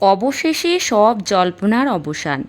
অবশেষে সব জল্পনার অবসান।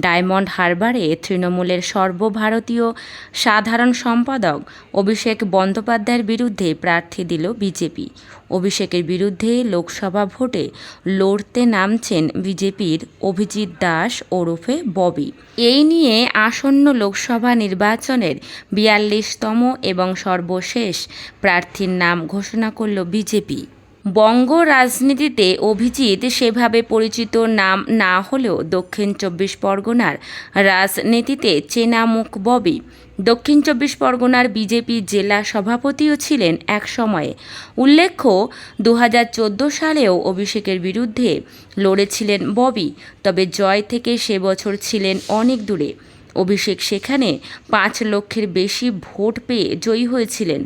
ডায়মন্ড হারবারে তৃণমূলের সর্বভারতীয় সাধারণ সম্পাদক অভিষেক বন্দ্যোপাধ্যায়ের বিরুদ্ধে প্রার্থী দিল বিজেপি। অভিষেকের বিরুদ্ধে লোকসভা ভোটে লড়তে নামছেন বিজেপির অভিজিৎ দাস ওরফে ববি। এই নিয়ে আসন্ন লোকসভা নির্বাচনের বিয়াল্লিশতম এবং সর্বশেষ প্রার্থীর নাম ঘোষণা করল বিজেপি। বঙ্গ রাজনীতিতে অভিজিৎ সেভাবে পরিচিত নাম না হলেও দক্ষিণ চব্বিশ পরগনার রাজনীতিতে চেনা মুখ ববি। দক্ষিণ চব্বিশ পরগনার বিজেপি জেলা সভাপতিও ছিলেন এক সময়ে। উল্লেখ্য দু হাজার চোদ্দ সালেও অভিষেকের বিরুদ্ধে লড়েছিলেন ববি, তবে জয় থেকে সে বছর ছিলেন অনেক দূরে। অভিষেক সেখানে পাঁচ লক্ষের বেশি ভোট পেয়ে জয়ী হয়েছিলেন।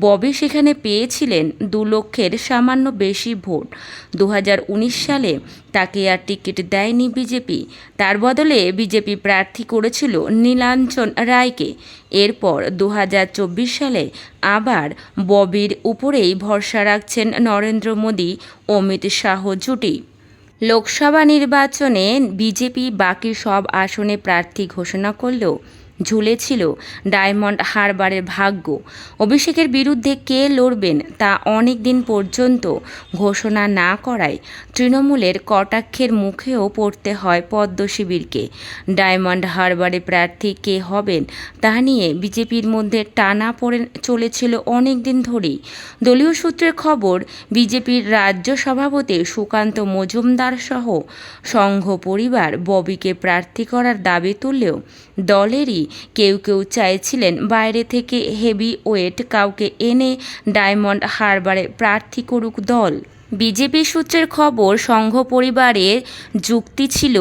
ববি সেখানে পেয়েছিলেন দু লক্ষের সামান্য বেশি ভোট। দু হাজার উনিশ সালে তাকে আর টিকিট দেয়নি বিজেপি। তার বদলে বিজেপি প্রার্থী করেছিল নীলাঞ্চন রায়কে। এরপর দু হাজার চব্বিশ সালে আবার ববির উপরেই ভরসা রাখছেন নরেন্দ্র মোদী, অমিত শাহ জুটি। লোকসভা নির্বাচনে বিজেপি বাকি সব আসনে প্রার্থী ঘোষণা করলেও ঝুলেছিল ডায়মন্ড হারবারের ভাগ্য। অভিষেকের বিরুদ্ধে কে লড়বেন তা অনেক দিন পর্যন্ত ঘোষণা না করায় তৃণমূলের কটাক্ষের মুখেও পড়তে হয় পদ্ম শিবিরকে। ডায়মন্ড হারবারে প্রার্থী কে হবেন তা নিয়ে বিজেপির মধ্যে টানা পড়ে চলেছিল অনেক দিন ধরেই। দলীয় সূত্রের খবর, বিজেপির রাজ্য সভাপতি সুকান্ত মজুমদার সহ সংঘ পরিবার ববিকে প্রার্থী করার দাবি তুললেও দলেরই কেউ কেউ চাইছিলেন বাইরে থেকে হেভি ওয়েট কাউকে এনে ডায়মন্ড হারবারে প্রার্থী করুক দল। বিজেপি সূত্রের খবর, সংঘ পরিবারের যুক্তি ছিল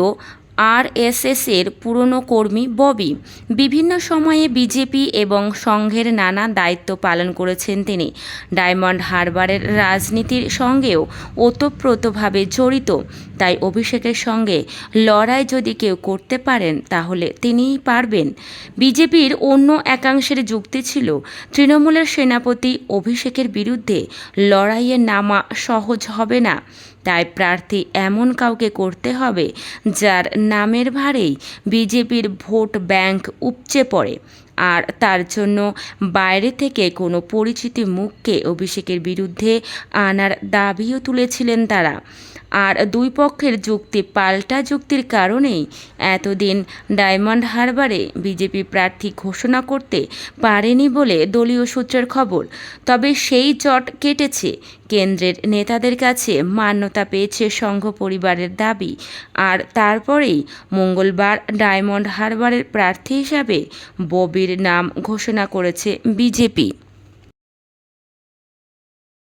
আরএসএসের পুরনো কর্মী ববি। বিভিন্ন সময়ে বিজেপি এবং সংঘের নানা দায়িত্ব পালন করেছেন তিনি। ডায়মন্ড হারবারের রাজনীতির সঙ্গেও ওতপ্রোতভাবে জড়িত। তাই অভিষেকের সঙ্গে লড়াই যদি কেউ করতে পারেন, তাহলে তিনিই পারবেন। বিজেপির অন্য একাংশের যুক্তি ছিল, তৃণমূলের সেনাপতি অভিষেকের বিরুদ্ধে লড়াইয়ে নামা সহজ হবে না। তাই প্রার্থী এমন কাউকে করতে হবে, যার নামের ভারেই বিজেপির ভোট ব্যাংক উপচে পড়ে। আর তার জন্য বাইরে থেকে কোনো পরিচিতি মুখকে অভিষেকের বিরুদ্ধে আনার দাবিও তুলেছিলেন তারা। আর দুই পক্ষের যুক্তি পাল্টা যুক্তির কারণেই এতদিন ডায়মন্ড হারবারে বিজেপি প্রার্থী ঘোষণা করতে পারেনি বলে দলীয় সূত্রের খবর। তবে সেই চট কেটেছে। কেন্দ্রের নেতাদের কাছে মান্যতা পেয়েছে সংঘ পরিবারের দাবি। আর তারপরেই মঙ্গলবার ডায়মন্ড হারবারের প্রার্থী হিসাবে ববির নাম ঘোষণা করেছে বিজেপি।